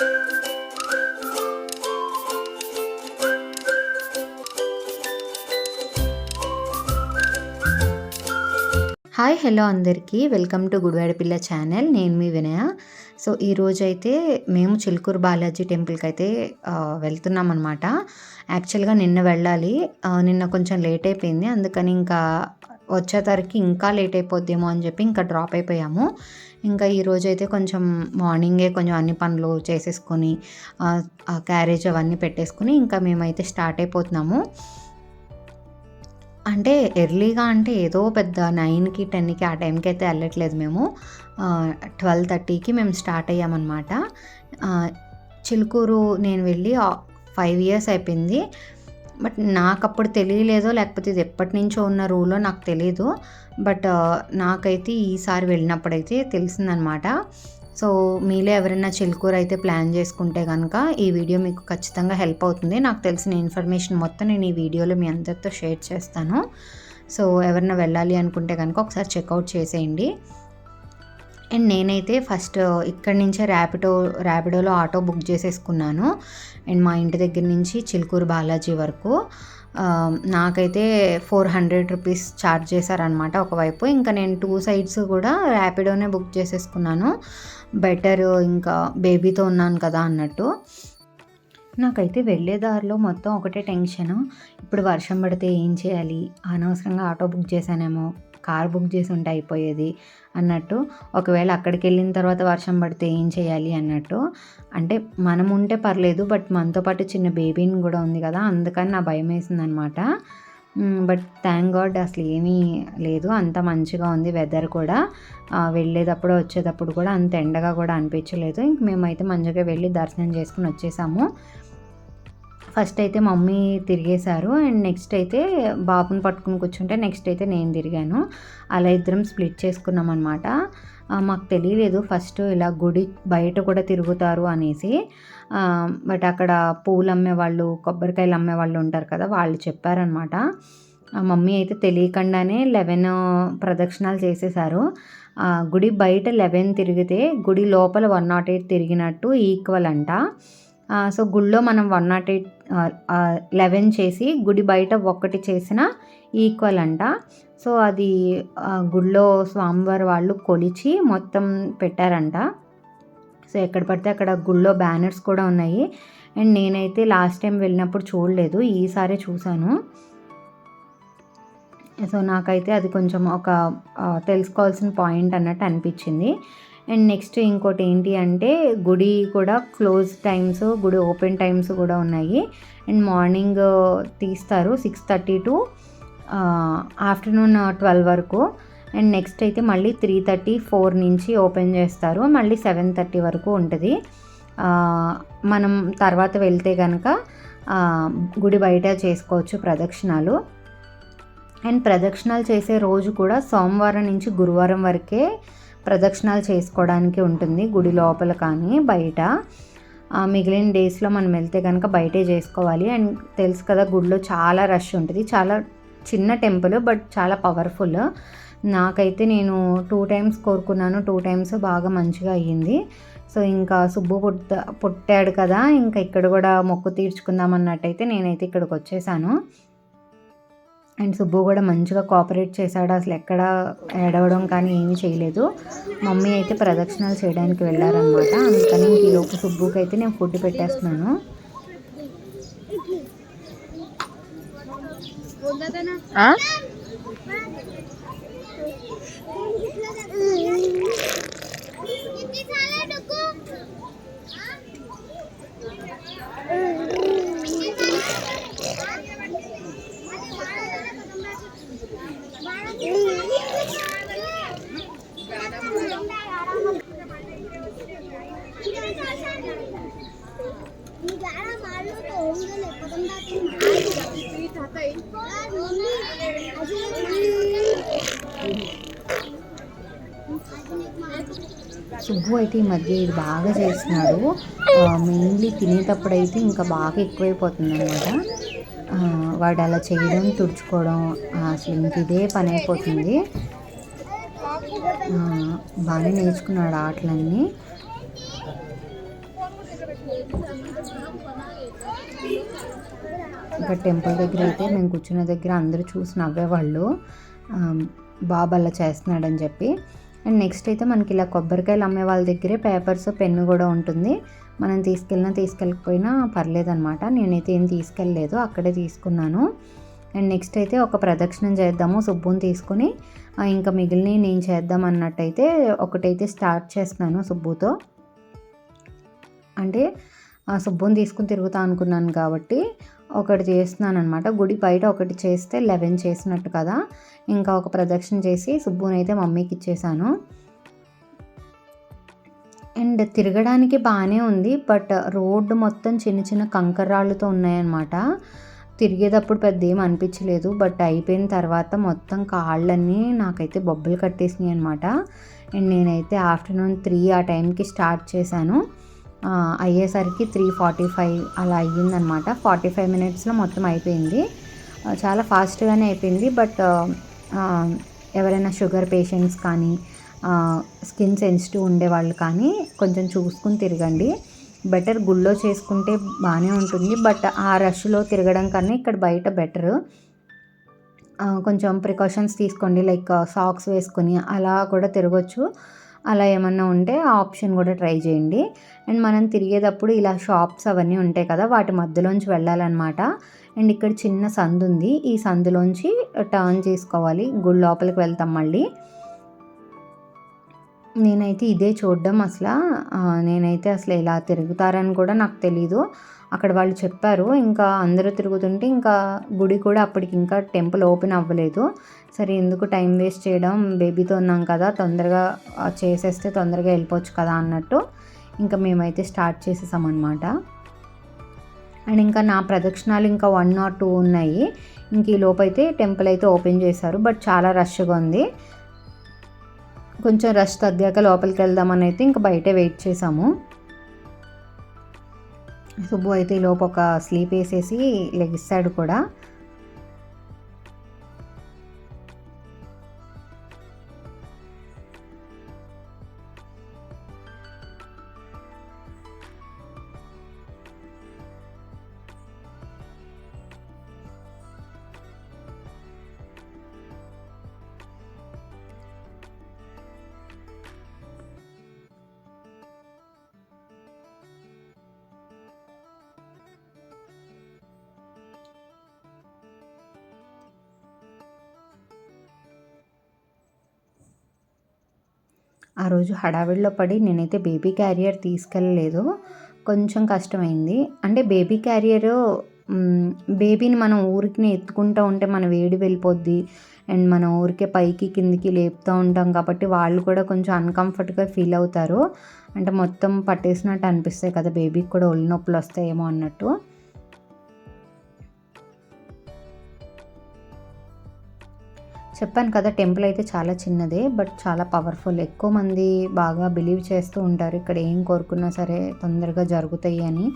Hi hello అందరికీ. Welcome to Gudivada పిల్ల channel. నేను మీ వినయ. సో ఈరోజు అయితే మేము చిలుకూరు బాలాజీ టెంపుల్కి అయితే వెళ్తున్నాం అనమాట యాక్చువల్గా నిన్న వెళ్ళాలి. నిన్న కొంచెం లేట్ అయిపోయింది. అందుకని ఇంకా వచ్చేసరికి ఇంకా లేట్ అయిపోద్దేమో అని చెప్పి ఇంకా డ్రాప్ అయిపోయాము. ఇంకా ఈరోజు అయితే కొంచెం మార్నింగే కొంచెం అన్ని పనులు చేసేసుకొని క్యారేజ్ అవన్నీ పెట్టేసుకుని ఇంకా మేమైతే స్టార్ట్ అయిపోతున్నాము. అంటే ఎర్లీగా అంటే ఏదో పెద్ద నైన్కి టెన్కి ఆ టైంకి అయితే వెళ్ళట్లేదు మేము. ట్వెల్వ్ థర్టీకి మేము స్టార్ట్ అయ్యామన్నమాట. చిలుకూరు నేను వెళ్ళి ఫైవ్ ఇయర్స్ అయిపోయింది. బట్ నాకు అప్పుడు తెలియలేదో లేకపోతే ఇది ఎప్పటి నుంచో ఉన్న రూలో నాకు తెలియదు బట్ నాకైతే ఈసారి వెళ్ళినప్పుడైతే తెలిసిందనమాట. సో మీలో ఎవరైనా చిలుకూరు అయితే ప్లాన్ చేసుకుంటే కనుక ఈ వీడియో మీకు ఖచ్చితంగా హెల్ప్ అవుతుంది. నాకు తెలిసిన ఇన్ఫర్మేషన్ మొత్తం నేను ఈ వీడియోలో మీ అందరితో షేర్ చేస్తాను. సో ఎవరైనా వెళ్ళాలి అనుకుంటే కనుక ఒకసారి చెక్అవుట్ చేసేయండి. అండ్ నేనైతే ఫస్ట్ ఇక్కడి నుంచే ర్యాపిడో ర్యాపిడోలో ఆటో బుక్ చేసేసుకున్నాను. అండ్ మా ఇంటి దగ్గర నుంచి చిలుకూరు బాలాజీ వరకు. నాకైతే ఫోర్ హండ్రెడ్ రూపీస్ ఛార్జ్ చేశారనమాట ఒకవైపు. ఇంకా నేను టూ సైడ్స్ కూడా ర్యాపిడోనే బుక్ చేసేసుకున్నాను. బెటర్ ఇంకా బేబీతో ఉన్నాను కదా అన్నట్టు. నాకైతే వెళ్ళే దారిలో మొత్తం ఒకటే టెన్షన్. ఇప్పుడు వర్షం పడితే ఏం చేయాలి? అనవసరంగా ఆటో బుక్ చేశానేమో. కార్ బుక్ చేసి ఉంటే అయిపోయేది అన్నట్టు. ఒకవేళ అక్కడికి వెళ్ళిన తర్వాత వర్షం పడితే ఏం చేయాలి అన్నట్టు. అంటే మనం ఉంటే పర్లేదు బట్ మనతో పాటు చిన్న బేబీని కూడా ఉంది కదా అందుకని నా భయం వేసింది అనమాట బట్ థ్యాంక్ గాడ్ అసలు ఏమీ లేదు అంత మంచిగా ఉంది వెదర్ కూడా. వెళ్ళేటప్పుడు వచ్చేటప్పుడు కూడా అంత ఎండగా కూడా అనిపించలేదు. ఇంక మేమైతే మంచిగా వెళ్ళి దర్శనం చేసుకుని వచ్చేసాము. ఫస్ట్ అయితే మమ్మీ తిరిగేశారు అండ్ నెక్స్ట్ అయితే బాబుని పట్టుకుని కూర్చుంటే నెక్స్ట్ అయితే నేను తిరిగాను. అలా ఇద్దరం స్ప్లిట్ చేసుకున్నాం అనమాట మాకు తెలియలేదు ఫస్ట్ ఇలా గుడి బయట కూడా తిరుగుతారు అనేసి. బట్ అక్కడ పూలు అమ్మే వాళ్ళు కొబ్బరికాయలు అమ్మేవాళ్ళు ఉంటారు కదా వాళ్ళు చెప్పారనమాట మమ్మీ అయితే తెలియకుండానే లెవెన్ ప్రదక్షిణాలు చేసేసారు గుడి బయట లెవెన్ తిరిగితే గుడి లోపల వన్ నాట్ ఎయిట్ తిరిగినట్టు ఈక్వల్ అంట. సో గుడిలో మనం వన్ నాట్ ఎయిట్ లెవెన్ చేసి గుడి బయట ఒక్కటి చేసిన ఈక్వల్ అంట. సో అది ఆ, గుడిలో స్వామివారి వాళ్ళు కొలిచి మొత్తం పెట్టారంట. సో ఎక్కడ పడితే అక్కడ గుళ్ళో బ్యానర్స్ కూడా ఉన్నాయి. అండ్ నేనైతే లాస్ట్ టైం వెళ్ళినప్పుడు చూడలేదు ఈసారి చూశాను. సో నాకైతే అది కొంచెం ఒక తెలుసుకోవాల్సిన పాయింట్ అన్నట్టు అనిపించింది. అండ్ నెక్స్ట్ ఇంకోటి ఏంటి అంటే గుడి కూడా క్లోజ్ టైమ్స్ గుడి ఓపెన్ టైమ్స్ కూడా ఉన్నాయి. అండ్ మార్నింగ్ తీస్తారు six thirty to afternoon twelve వరకు. అండ్ నెక్స్ట్ అయితే మళ్ళీ త్రీ థర్టీ ఫోర్ నుంచి ఓపెన్ చేస్తారు. మళ్ళీ సెవెన్ థర్టీ వరకు ఉంటుంది. మనం తర్వాత వెళ్తే కనుక గుడి బయట చేసుకోవచ్చు ప్రదక్షిణాలు. అండ్ ప్రదక్షిణాలు చేసే రోజు కూడా సోమవారం నుంచి గురువారం వరకే ప్రదక్షిణాలు చేసుకోవడానికి ఉంటుంది గుడి లోపల కానీ బయట. మిగిలిన డేస్లో మనం వెళ్తే కనుక బయటే చేసుకోవాలి. అండ్ తెలుసు కదా గుడిలో చాలా రష్ ఉంటుంది. చాలా చిన్న టెంపుల్ బట్ చాలా పవర్ఫుల్. నాకైతే నేను టూ టైమ్స్ కోరుకున్నాను. టూ టైమ్స్ బాగా మంచిగా అయ్యింది. సో ఇంకా సుబ్బు పుట్ట పుట్టాడు కదా ఇంకా ఇక్కడ కూడా మొక్కు తీర్చుకుందాం అన్నట్టయితే నేనైతే ఇక్కడికి వచ్చేసాను. అండ్ సుబ్బు కూడా మంచిగా కోఆపరేట్ చేశాడు. అసలు ఎక్కడ ఏడవడం కానీ ఏమీ చేయలేదు. మమ్మీ అయితే ప్రదక్షిణాలు చేయడానికి వెళ్ళారనమాట అందుకని ఈలోపు ఈ సుబ్బుకి అయితే నేను ఫుడ్ పెట్టేస్తున్నాను. సుబ్బు అయితే ఈ మధ్య ఇది బాగా చేస్తున్నాడు. మెయిన్లీ తినేటప్పుడు అయితే ఇంకా బాగా ఎక్కువైపోతుంది అనమాట వాడు అలా చేయడం తుడుచుకోవడం అసలు ఇంక ఇదే పని అయిపోతుంది. బాగా బాగానే నేర్చుకున్నాడు ఆటలన్నీ. ఇంకా టెంపుల్ దగ్గర అయితే మేము కూర్చున్న దగ్గర అందరూ చూసి నవ్వేవాళ్ళు. బాబు అలా చేస్తున్నాడని చెప్పి. అండ్ నెక్స్ట్ అయితే మనకి ఇలా కొబ్బరికాయలు అమ్మే వాళ్ళ దగ్గరే పేపర్స్ పెన్ను కూడా ఉంటుంది. మనం తీసుకెళ్ళినా తీసుకెళ్ళకపోయినా పర్లేదనమాట నేనైతే ఏం తీసుకెళ్ళలేదు అక్కడే తీసుకున్నాను. అండ్ నెక్స్ట్ అయితే ఒక ప్రదక్షిణం చేద్దాము సుబ్బుని తీసుకుని. ఇంకా మిగిలినవి నేను చేద్దాం అన్నట్టయితే ఒకటైతే స్టార్ట్ చేస్తున్నాను సుబ్బుతో. అంటే ఆ సుబ్బుని తీసుకుని తిరుగుతా అనుకున్నాను కాబట్టి ఒకటి చేస్తున్నాను అనమాట గుడి బయట ఒకటి చేస్తే లెవెన్ చేసినట్టు కదా. ఇంకా ఒక ప్రదక్షిణ చేసి సుబ్బుని అయితే మమ్మీకి ఇచ్చేసాను. అండ్ తిరగడానికి బాగానే ఉంది బట్ రోడ్డు మొత్తం చిన్న చిన్న కంకర్రాళ్ళతో ఉన్నాయన్నమాట. తిరిగేటప్పుడు పెద్ద ఏం అనిపించలేదు బట్ అయిపోయిన తర్వాత మొత్తం కాళ్ళన్నీ నాకైతే బొబ్బలు కట్టేసినాయి అనమాట అండ్ నేనైతే ఆఫ్టర్నూన్ త్రీ ఆ టైంకి స్టార్ట్ చేశాను. అయ్యేసరికి త్రీ ఫార్టీ ఫైవ్ అలా అయ్యిందనమాట. ఫార్టీ ఫైవ్ మినిట్స్లో మొత్తం అయిపోయింది. చాలా ఫాస్ట్గానే అయిపోయింది. బట్ ఎవరైనా షుగర్ పేషెంట్స్ కానీ స్కిన్ సెన్సిటివ్ ఉండేవాళ్ళు కానీ కొంచెం చూసుకుని తిరగండి. బెటర్ గుళ్ళో చేసుకుంటే బాగానే ఉంటుంది. బట్ ఆ రష్లో తిరగడం కన్నా ఇక్కడ బయట బెటర్. కొంచెం ప్రికాషన్స్ తీసుకోండి. లైక్ సాక్స్ వేసుకొని అలా కూడా తిరగచ్చు. అలా ఏమన్నా ఉంటే ఆ ఆప్షన్ కూడా ట్రై చేయండి. అండ్ మనం తిరిగేటప్పుడు ఇలా షాప్స్ అవన్నీ ఉంటాయి కదా వాటి మధ్యలోంచి వెళ్ళాలన్నమాట. అండ్ ఇక్కడ చిన్న సందు ఉంది. ఈ సందులోంచి టర్న్ చేసుకోవాలి. గుడి లోపలికి వెళ్తాం మళ్ళీ. నేనైతే ఇదే చూడడం అసలు. నేనైతే అసలు ఇలా తిరుగుతారని కూడా నాకు తెలీదు. అక్కడ వాళ్ళు చెప్పారు. ఇంకా అందరూ తిరుగుతుంటే ఇంకా గుడి కూడా అప్పటికి ఇంకా టెంపుల్ ఓపెన్ అవ్వలేదు. సరే ఎందుకు టైం వేస్ట్ చేయడం? బేబీతో ఉన్నాం కదా తొందరగా చేసేస్తే తొందరగా వెళ్ళిపోవచ్చు కదా అన్నట్టు ఇంకా మేమైతే స్టార్ట్ చేసేసామన్నమాట అండ్ ఇంకా నా ప్రదక్షిణాలు ఇంకా వన్ నాట్ టూ ఉన్నాయి. ఇంక ఈ లోపైతే టెంపుల్ అయితే ఓపెన్ చేశారు. బట్ చాలా రష్గా ఉంది. కొంచెం రష్ తగ్గాక లోపలికి వెళ్దామని అయితే ఇంకా బయటే వెయిట్ చేసాము. సుబ్బు అయితే ఈ లోపు ఒక స్లీప్ వేసేసి లెగిస్తాడు కూడా. ఆ రోజు హడావిడిలో పడి నేనైతే బేబీ క్యారియర్ తీసుకెళ్ళలేదు. కొంచెం కష్టమైంది. అంటే బేబీ క్యారియర్ బేబీని మనం ఊరికి ఎత్తుకుంటూ ఉంటే మన వేడి వెళ్ళిపోద్ది. అండ్ మనం ఊరికే పైకి కిందికి లేపుతూ ఉంటాం కాబట్టి వాళ్ళు కూడా కొంచెం అన్కంఫర్ట్గా ఫీల్ అవుతారు. అంటే మొత్తం పట్టేసినట్టు అనిపిస్తాయి కదా బేబీకి కూడా ఒళ్ళు నొప్పులు వస్తాయేమో అన్నట్టు. చెప్పాను కదా టెంపుల్ అయితే చాలా చిన్నదే బట్ చాలా పవర్ఫుల్. ఎక్కువ మంది బాగా బిలీవ్ చేస్తూ ఉంటారు ఇక్కడ ఏం కోరుకున్నా సరే తొందరగా జరుగుతాయి అని.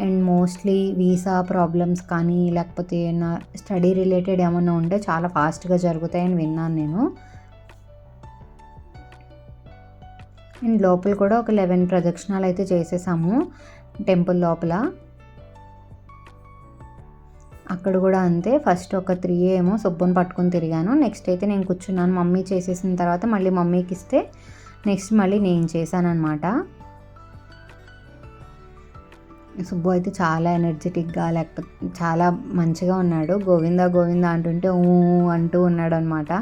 అండ్ మోస్ట్లీ వీసా ప్రాబ్లమ్స్ కానీ లేకపోతే ఏమైనా స్టడీ రిలేటెడ్ ఏమైనా ఉంటే చాలా ఫాస్ట్గా జరుగుతాయని విన్నాను నేను. అండ్ లోపల కూడా ఒక లెవెన్ ప్రదక్షిణాలు అయితే చేసేసాము టెంపుల్ లోపల. అక్కడ కూడా అంతే. ఫస్ట్ ఒక త్రీ ఏమో సుబ్బుని పట్టుకొని తిరిగాను. నెక్స్ట్ అయితే నేను కూర్చున్నాను. మమ్మీ చేసేసిన తర్వాత మళ్ళీ మమ్మీకి ఇస్తే నెక్స్ట్ మళ్ళీ నేను చేశాను అనమాట సుబ్బు అయితే చాలా ఎనర్జెటిక్గా లేకపోతే చాలా మంచిగా ఉన్నాడు. గోవింద గోవింద అంటుంటే ఊ అంటూ ఉన్నాడు అనమాట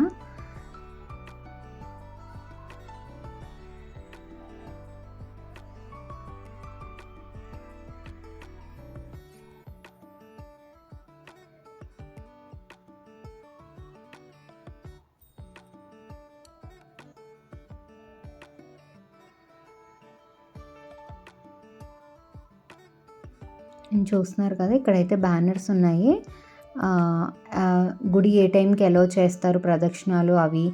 చూస్తున్నారు కదా ఇక్కడైతే బ్యానర్స్ ఉన్నాయి. గుడి ఏ టైంకి ఎలో చేస్తారు ప్రదక్షిణాలు అవి?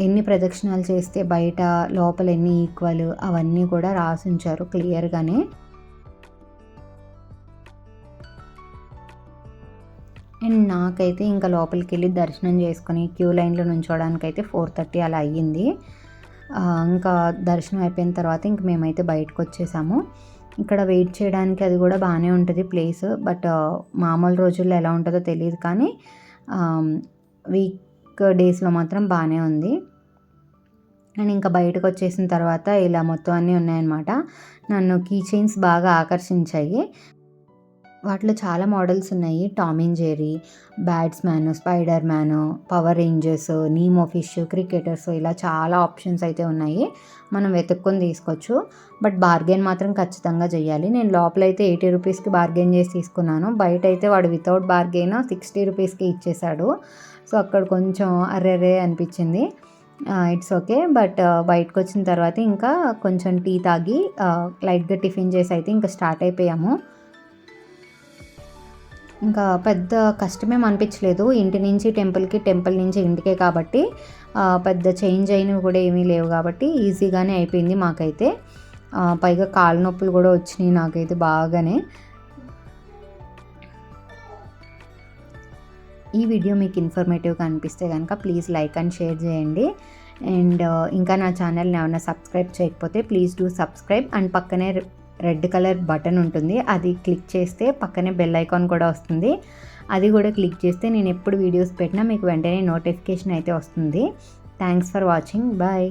ఎన్ని ప్రదక్షిణాలు చేస్తే బయట లోపల ఎన్ని ఈక్వల్ అవన్నీ కూడా రాసి ఉంచారు క్లియర్గానే అండ్ నాకైతే ఇంకా లోపలికి వెళ్ళి దర్శనం చేసుకుని క్యూ లైన్లో నుంచోడానికి అయితే ఫోర్ థర్టీ అలా అయ్యింది. ఇంకా దర్శనం అయిపోయిన తర్వాత ఇంక మేమైతే బయటకు వచ్చేసాము ఇక్కడ వెయిట్ చేయడానికి అది కూడా బాగానే ఉంటుంది ప్లేస్. బట్ మామూలు రోజుల్లో ఎలా ఉంటుందో తెలియదు కానీ వీక్ డేస్లో మాత్రం బాగానే ఉంది. అండ్ ఇంకా బయటకు వచ్చేసిన తర్వాత ఇలా మొత్తం అన్నీ ఉన్నాయన్నమాట. నన్ను కీ చైన్స్ బాగా ఆకర్షించాయి. వాటిలో చాలా మోడల్స్ ఉన్నాయి. Tom and Jerry batsman spider man power rangers Nemo fish cricketers ఇలా చాలా ఆప్షన్స్ అయితే ఉన్నాయి. మనం వెతుక్కొని తీసుకోవచ్చు. బట్ బార్గెన్ మాత్రం ఖచ్చితంగా చేయాలి. నేను లోపలైతే ఎయిటీ రూపీస్కి బార్గెన్ చేసి తీసుకున్నాను. బయట అయితే వాడు వితౌట్ బార్గెన్ సిక్స్టీ రూపీస్కి ఇచ్చేశాడు. సో అక్కడ కొంచెం అర్రెరే అనిపించింది. It's okay. బట్ బయటకు వచ్చిన తర్వాత ఇంకా కొంచెం టీ తాగి లైట్గా టిఫిన్ చేసి అయితే ఇంకా స్టార్ట్ అయిపోయాము. ఇంకా పెద్ద కష్టమేం అనిపించలేదు. ఇంటి నుంచి టెంపుల్కి టెంపుల్ నుంచి ఇంటికే కాబట్టి పెద్ద చేంజ్ అయినవి కూడా ఏమీ లేవు కాబట్టి ఈజీగానే అయిపోయింది మాకైతే. పైగా కాళ్ళ నొప్పులు కూడా వచ్చినాయి నాకైతే బాగానే. ఈ వీడియో మీకు ఇన్ఫర్మేటివ్గా అనిపిస్తే కనుక ప్లీజ్ లైక్ అండ్ షేర్ చేయండి. అండ్ ఇంకా నా ఛానల్ని ఏమైనా సబ్స్క్రైబ్ చేయకపోతే ప్లీజ్ డూ సబ్స్క్రైబ్ అండ్ పక్కనే రెడ్ కలర్ బటన్ ఉంటుంది. అది క్లిక్ చేస్తే పక్కనే బెల్ ఐకాన్ కూడా వస్తుంది. అది కూడా క్లిక్ చేస్తే నేను ఎప్పుడు వీడియోస్ పెట్టినా మీకు వెంటనే నోటిఫికేషన్ అయితే వస్తుంది. Thanks for watching bye